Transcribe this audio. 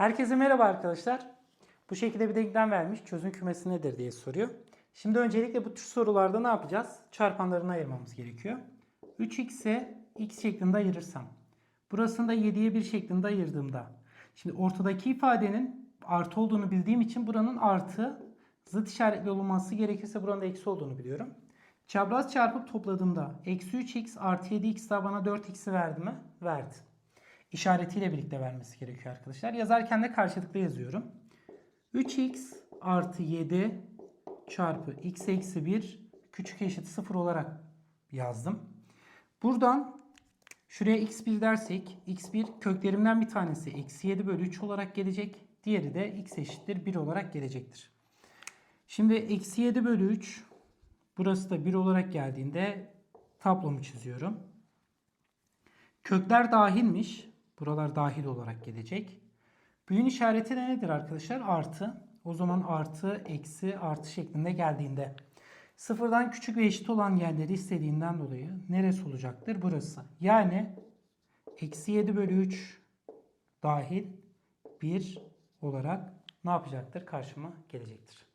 Herkese merhaba arkadaşlar. Bu şekilde bir denklem vermiş. Çözüm kümesi nedir diye soruyor. Şimdi öncelikle bu tür sorularda ne yapacağız? Çarpanlarını ayırmamız gerekiyor. 3x'e x şeklinde ayırırsam. Burasını da 7'ye 1 şeklinde ayırdığımda. Şimdi ortadaki ifadenin artı olduğunu bildiğim için buranın artı zıt işaretli olması gerekirse buranın da eksi olduğunu biliyorum. Çapraz çarpıp topladığımda eksi 3x artı 7x daha bana 4x'i verdi mi? Verdi. İşaretiyle birlikte vermesi gerekiyor arkadaşlar. Yazarken de karşılıklı yazıyorum. 3x artı 7 çarpı x eksi 1 küçük eşit 0 olarak yazdım. Buradan şuraya x1 dersek x1 köklerimden bir tanesi eksi 7 bölü 3 olarak gelecek. Diğeri de x eşittir 1 olarak gelecektir. Şimdi eksi 7 bölü 3 burası da 1 olarak geldiğinde tablomu çiziyorum. Kökler dahilmiş. Buralar dahil olarak gelecek. Büyün işareti de nedir arkadaşlar? Artı. O zaman artı, eksi, artı şeklinde geldiğinde sıfırdan küçük ve eşit olan yerleri istediğinden dolayı neresi olacaktır? Burası. Yani eksi 7 bölü 3 dahil 1 olarak ne yapacaktır? Karşıma gelecektir.